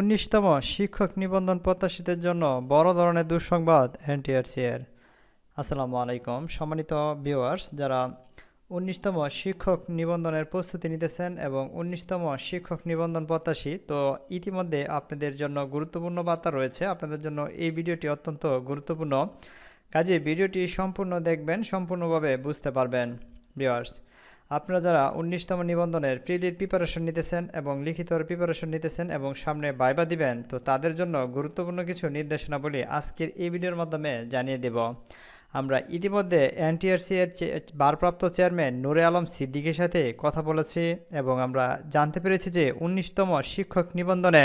উনিশতম শিক্ষক নিবন্ধন প্রত্যাশীদের জন্য বড় ধরনের দুঃসংবাদ এনটিআরসি এর আসসালামু আলাইকুম। সম্মানিত ভিউয়ার্স, যারা উনিশতম শিক্ষক নিবন্ধনের প্রস্তুতি নিতেছেন এবং উনিশতম শিক্ষক নিবন্ধন প্রত্যাশী, তো ইতিমধ্যে আপনাদের জন্য গুরুত্বপূর্ণ বার্তা রয়েছে। আপনাদের জন্য এই ভিডিওটি অত্যন্ত গুরুত্বপূর্ণ। কাজে ভিডিওটি সম্পূর্ণ দেখবেন, সম্পূর্ণভাবে বুঝতে পারবেন। ভিউয়ার্স আপনারা যারা উনিশতম নিবন্ধনের প্রিলির প্রিপারেশন নিতেছেন এবং লিখিত প্রিপারেশন নিতেছেন এবং সামনে বাইবা দিবেন, তো তাদের জন্য গুরুত্বপূর্ণ কিছু নির্দেশনাবলী আজকের এই ভিডিওর মাধ্যমে জানিয়ে দেব। আমরা ইতিমধ্যে এনটিআরসি এর ভারপ্রাপ্ত চেয়ারম্যান নুরে আলম সিদ্দিকের সাথে কথা বলেছি এবং আমরা জানতে পেরেছি যে উনিশতম শিক্ষক নিবন্ধনে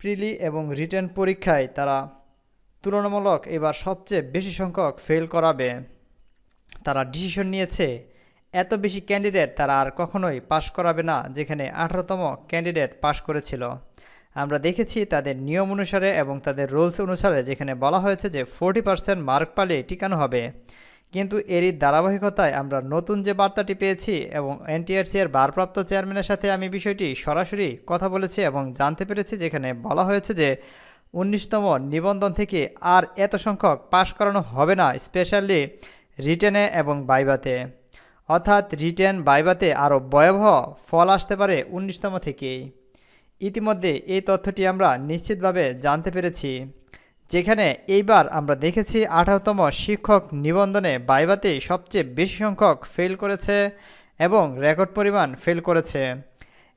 প্রিলি এবং রিটার্ন পরীক্ষায় তারা তুলনামূলক এবার সবচেয়ে বেশি সংখ্যক ফেল করাবে। তারা ডিসিশন নিয়েছে। এত বেশি ক্যান্ডিডেট তারা আর কখনোই পাশ করাবে না, যেখানে আঠারোতম ক্যান্ডিডেট পাশ করেছিল। আমরা দেখেছি তাদের নিয়ম অনুসারে এবং তাদের রুলস অনুসারে, যেখানে বলা হয়েছে যে ফোর্টি পার্সেন্ট মার্ক পালে টিকানো হবে। কিন্তু এরই ধারাবাহিকতায় আমরা নতুন যে বার্তাটি পেয়েছি এবং এনটিআরসি এর ভারপ্রাপ্ত চেয়ারম্যানের সাথে আমি বিষয়টি সরাসরি কথা বলেছি এবং জানতে পেরেছি, যেখানে বলা হয়েছে যে উনিশতম নিবন্ধন থেকে আর এত সংখ্যক পাশ করানো হবে না। স্পেশালি রিটেনে এবং বাইবাতে। অর্থাৎ রিটেন বাইবাতে আরও ভয়াবহ ফল আসতে পারে উনিশতম থেকেই। ইতিমধ্যে এই তথ্যটি আমরা নিশ্চিতভাবে জানতে পেরেছি। যেখানে এইবার আমরা দেখেছি আঠারোতম শিক্ষক নিবন্ধনে বাইবাতে সবচেয়ে বেশি সংখ্যক ফেল করেছে এবং রেকর্ড পরিমাণ ফেল করেছে।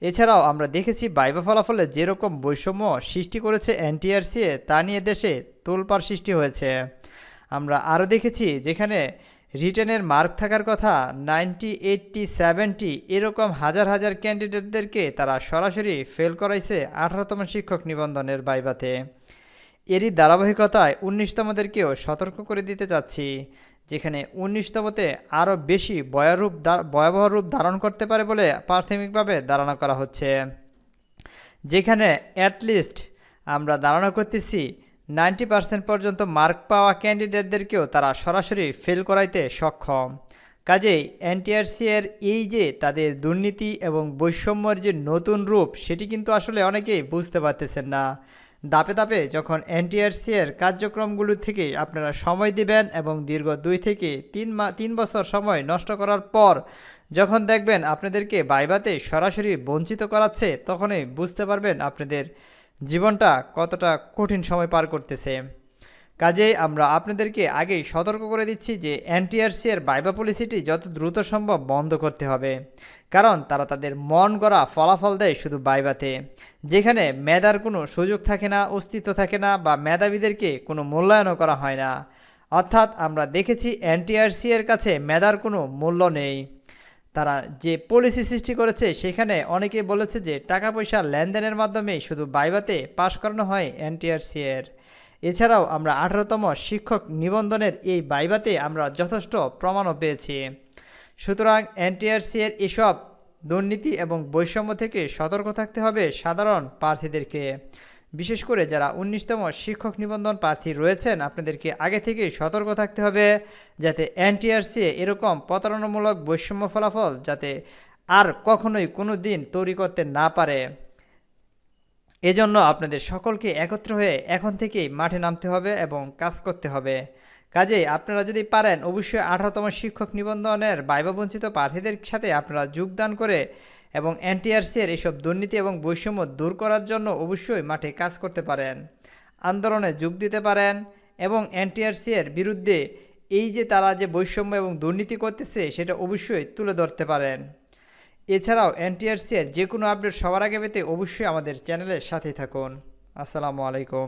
এছাড়াও আমরা দেখেছি বাইবা ফলাফলে যেরকম বৈষম্য সৃষ্টি করেছে এনটিআরসিএ তা নিয়ে দেশে তোলপাড় সৃষ্টি হয়েছে। আমরা আরও দেখেছি যেখানে রিটার্নের মার্ক থাকার কথা নাইনটি, এইটটি, সেভেন্টি এরকম হাজার হাজার ক্যান্ডিডেটদেরকে তারা সরাসরি ফেল করাইছে আঠারোতম শিক্ষক নিবন্ধনের বাইবাতে। এরই ধারাবাহিকতায় উনিশতমদেরকেও সতর্ক করে দিতে চাচ্ছি, যেখানে উনিশতমতে আরও বেশি ভয়ারূপ দা- ভয়াবহ রূপ ধারণ করতে পারে বলে প্রাথমিকভাবে ধারণা করা হচ্ছে। যেখানে অ্যাটলিস্ট আমরা ধারণা করতেছি নাইনটি পার্সেন্ট পর্যন্ত মার্ক পাওয়া ক্যান্ডিডেটদেরকেও তারা সরাসরি ফেল করাইতে সক্ষম। কাজেই এনটিআরসি এর এই যে তাদের দুর্নীতি এবং বৈষম্যের যে নতুন রূপ, সেটি কিন্তু আসলে অনেকেই বুঝতে পারতেছেন না। দাপে দাপে যখন এনটিআরসি এর কার্যক্রমগুলো থেকে আপনারা সময় দিবেন এবং দীর্ঘ দুই থেকে তিন মা তিন বছর সময় নষ্ট করার পর যখন দেখবেন আপনাদেরকে বাইবাতে সরাসরি বঞ্চিত করাচ্ছে, তখনই বুঝতে পারবেন আপনাদের জীবনটা কতটা কঠিন সময় পার করতেছে। কাজেই আমরা আপনাদেরকে আগেই সতর্ক করে দিচ্ছি যে এনটিআরসি এর বাইবা পলিসিটি যত দ্রুত সম্ভব বন্ধ করতে হবে। কারণ তারা তাদের মন গড়া ফলাফল দেয় শুধু বাইবাতে। যেখানে মেধার কোনো সুযোগ থাকে না, অস্তিত্ব থাকে না বা মেধাবীদেরকে কোনো মূল্যায়নও করা হয় না। অর্থাৎ আমরা দেখেছি এনটিআরসি এর কাছে মেধার কোনো মূল্য নেই। তারা যে পলিসি সৃষ্টি করেছে, সেখানে অনেকে বলেছে যে টাকা পয়সা লেনদেনের মাধ্যমে শুধু বাইবাতে পাশ করানো হয় এনটিআরসি এর এছাড়াও আমরা আঠারোতম শিক্ষক নিবন্ধনের এই বাইবাতে আমরা যথেষ্ট প্রমাণও পেয়েছি। সুতরাং এনটিআরসি এর এসব দুর্নীতি এবং বৈষম্য থেকে সতর্ক থাকতে হবে সাধারণ প্রার্থীদেরকে। বিশেষ করে যারা উনিশতম শিক্ষক নিবন্ধন প্রার্থী রয়েছেন, আপনাদেরকে আগে থেকেই সতর্ক থাকতে হবে যাতে এনটিআরসি এরকম প্রতারণামূলক বৈষম্য ফলাফল যাতে আর কখনোই কোনো দিন তৈরি করতে না পারে। এজন্য আপনাদের সকলকে একত্র হয়ে এখন থেকেই মাঠে নামতে হবে এবং কাজ করতে হবে। কাজেই আপনারা যদি পারেন, অবশ্যই আঠারোতম শিক্ষক নিবন্ধনের বাইবাবঞ্চিত প্রার্থীদের সাথে আপনারা যোগদান করে এবং এনটিআরসি এর এইসব দুর্নীতি এবং বৈষম্য দূর করার জন্য অবশ্যই মাঠে কাজ করতে পারেন। আন্দোলনে যোগ দিতে পারেন এবং এনটিআরসি এর বিরুদ্ধে এই যে তারা যে বৈষম্য এবং দুর্নীতি করতেছে, সেটা অবশ্যই তুলে ধরতে পারেন। এছাড়াও এনটিআরসি এর যে কোনো আপডেট সবার আগে পেতে অবশ্যই আমাদের চ্যানেলের সাথেই থাকুন। আসসালামু আলাইকুম।